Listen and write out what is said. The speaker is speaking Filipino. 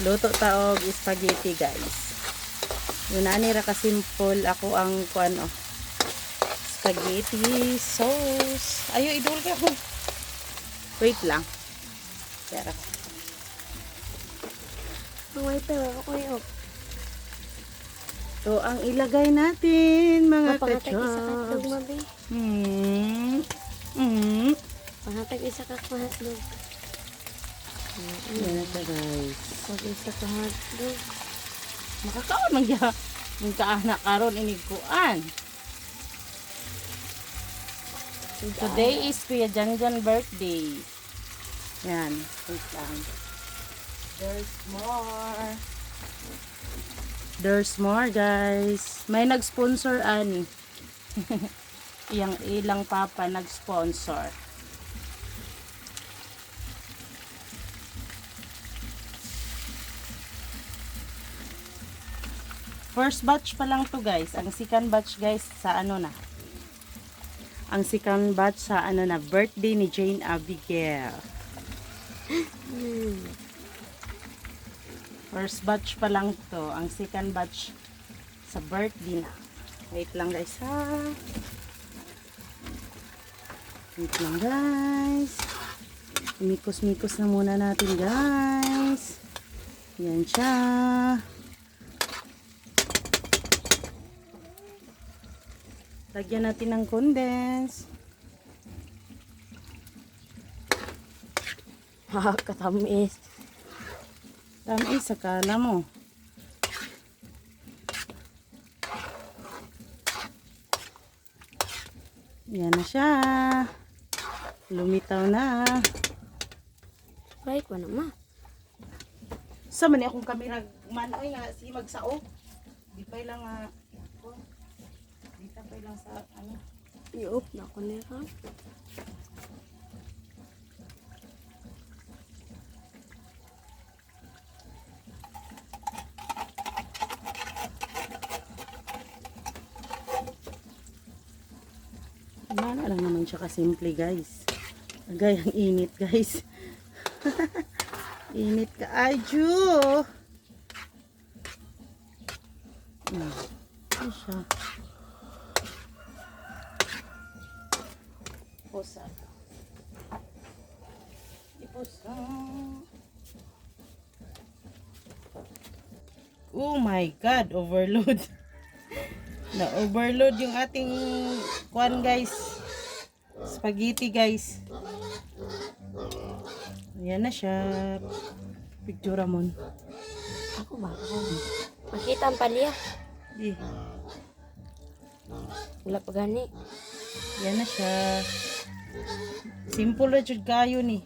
Luto taog spaghetti guys. Yun ani ra ka simple ako ang kuan oh. Spaghetti sauce. Ayo idol ka ko. Wait lang. Tara. Ang wiper, ako yung To ang ilagay natin mga Mapangatag isa ka hotdog, mabi. Hmm. Hmm. Pangatag isa ka hotdog. Yan na siya guys. Pag isa ka hotdog. Makakaon man gya. Yung kaanak karon iniguan. Today is Kuya Janjan birthday. Yan. Wait lang. There's more. There's more guys. May nag-sponsor ani. Yang ilang papa nag-sponsor. First batch pa lang to guys. Ang second batch guys sa ano na. Ang second batch sa ano na birthday ni Jane Abigail. First batch pa lang to. Ang second batch sa birthday na. Wait lang guys ha. Wait lang guys. Mikos-mikos na muna natin guys. Yan siya. Lagyan natin ng condense. Ha, katamis. Tama sa kala mo. Yan na siya. Lumitaw na. Right, wala ma. Sa man akong kamera man ay nga si magsao. Di pa lang nga oh, pa lang sa ano. Iop na ako nila. Mana lang naman siya kasimple guys. Agay ang init guys. init ka ajo. Hmm. Ano siya? Pusa. Ipusa. Oh my God, overload. Na-overload yung ating kwan guys. Spaghetti guys. Ayan na siya. Picture mo. Ako ba? Makita ang palya. Eh, Wala pa gani. Yan na siya. Simple na jud kayo ni.